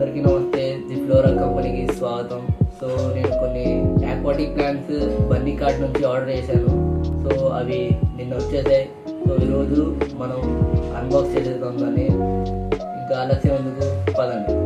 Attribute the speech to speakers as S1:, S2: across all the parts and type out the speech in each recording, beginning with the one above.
S1: అందరికీ నమస్తే. The flora కంపెనీకి స్వాగతం. సో నేను కొన్ని ఆక్వాటిక్ ప్లాంట్స్ బన్నీ కార్డ్ నుంచి ఆర్డర్ చేశాను. సో అవి నిన్న వచ్చేసాయి. సో ఈరోజు మనం అన్బాక్స్ చేసేద్దాం దాన్ని. ఇంకా ఆలస్యం ఎందుకు? పదండి.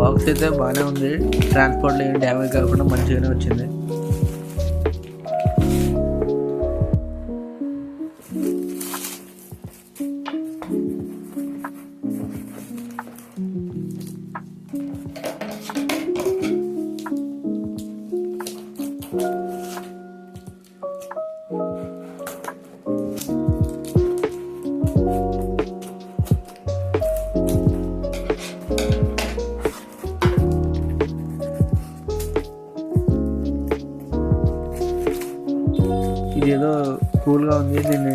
S1: బాక్స్ అయితే బాగానే ఉంది. ట్రాన్స్పోర్ట్లో ఏం డ్యామేజ్ కాకుండా మంచిగానే వచ్చింది. ఇది ఏదో కూల్గా ఉంది దీని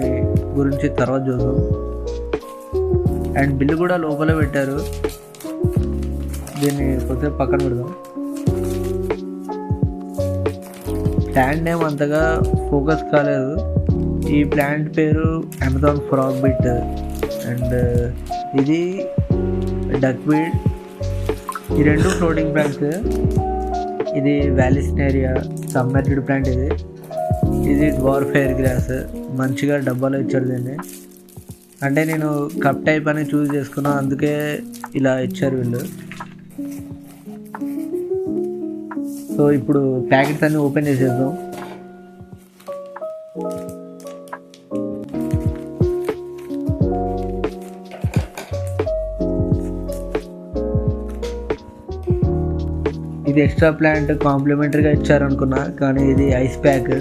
S1: గురించి తర్వాత చూద్దాం. అండ్ బిల్లు కూడా లోపలే పెట్టారు. దీన్ని కొద్దిగా పక్కన పెడదాం. ప్లాంట్ నేమ్ అంతగా ఫోకస్ కాలేదు. ఈ ప్లాంట్ పేరు అమెజాన్ ఫ్రాగ్ బిట్ అండ్ ఇది డక్వీడ్ ఈ రెండు ఫ్లోటింగ్ ప్లాంట్స్ ఇది వ్యాలిసినేరియా సబ్మర్జ్డ్ ప్లాంట్ ఇది. ఇది డ్వార్ ఫెయిర్ గ్రాస్ మంచిగా డబ్బాలో ఇచ్చారు దీన్ని. అంటే నేను కప్ టైప్ అని చూస్ చేసుకున్నా అందుకే ఇలా ఇచ్చారు వీళ్ళు. సో ఇప్పుడు ప్యాకెట్స్ అన్ని ఓపెన్ చేసేద్దాం. ఇది ఎక్స్ట్రా ప్లాంట్ కాంప్లిమెంటరీగా ఇచ్చారనుకున్నా కానీ ఇది ఐస్ ప్యాక్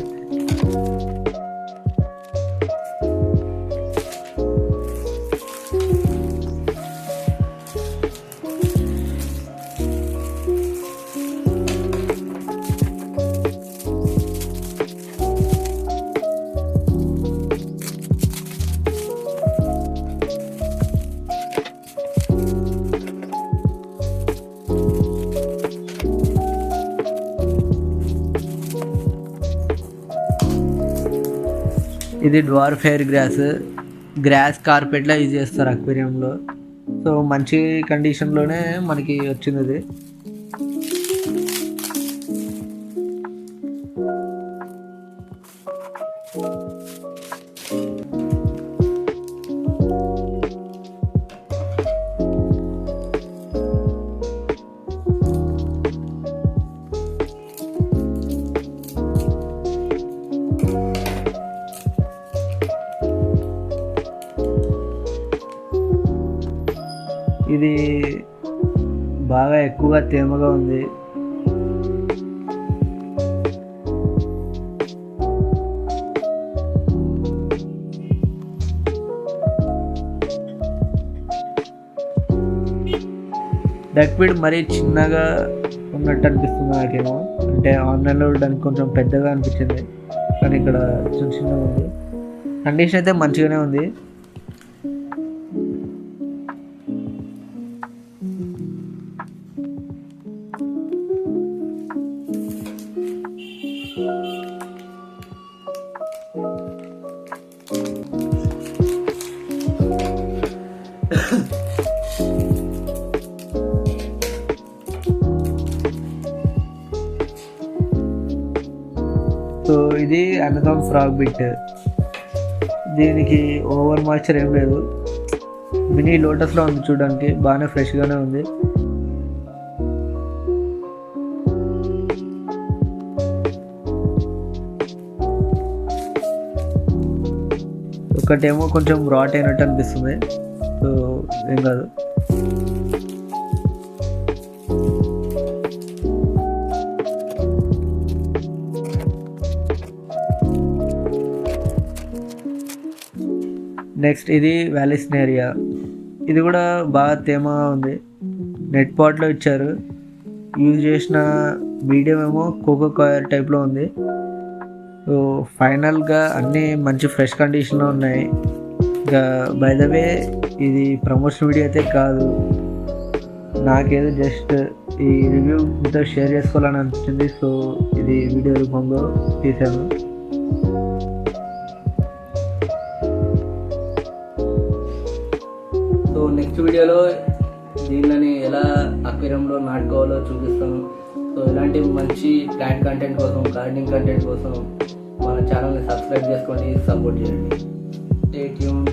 S1: ఇది డ్వార్ ఫెయిర్ గ్రాస్ గ్రాస్ కార్పెట్లా యూజ్ చేస్తారు అక్వేరియంలో సో మంచి కండిషన్లోనే మనకి వచ్చింది ఇది. ఇది బాగా ఎక్కువగా తేమగా ఉంది. డక్వీడ్ మరీ చిన్నగా ఉన్నట్టు అనిపిస్తుంది నాకేమో. అంటే ఆన్లైన్లో దానికి కొంచెం పెద్దగా అనిపించింది. కానీ ఇక్కడ చిన్న చిన్నగా ఉంది. కండిషన్ అయితే మంచిగానే ఉంది. ఇది అమెజాన్ ఫ్రాగ్ బిట్ దీనికి ఓవర్ మాయిశ్చర్ ఏం లేదు. మినీ లోటస్లో ఉంది చూడడానికి బాగానే ఫ్రెష్గానే ఉంది. ఒకటేమో కొంచెం రాట్ అయినట్టు అనిపిస్తుంది. సో ఏం కాదు. నెక్స్ట్ ఇది వ్యాలిస్నేరియా ఇది కూడా బాగా తేమగా ఉంది. నెట్ పాట్లో ఇచ్చారు. యూజ్ చేసిన మీడియం ఏమో కోకో కాయర్ టైప్లో ఉంది. సో ఫైనల్గా అన్నీ మంచి ఫ్రెష్ కండిషన్లో ఉన్నాయి. ఇంకా బై ద వే ఇది ప్రమోషన్ వీడియో అయితే కాదు. నాకేదో జస్ట్ ఈ రివ్యూ మీతో షేర్ చేసుకోవాలని అనిపించింది. సో ఇది వీడియో రూపంలో తీశాను
S2: నెక్స్ట్ వీడియోలో దీనిని ఎలా అక్వేరియంలో నాటుకోవాలో చూపిస్తాను సో ఇలాంటి మంచి ప్లాంట్ కంటెంట్ కోసం గార్డెనింగ్ కంటెంట్ కోసం మన ఛానల్ని సబ్స్క్రైబ్ చేసుకోండి సపోర్ట్ చేయండి. Stay tune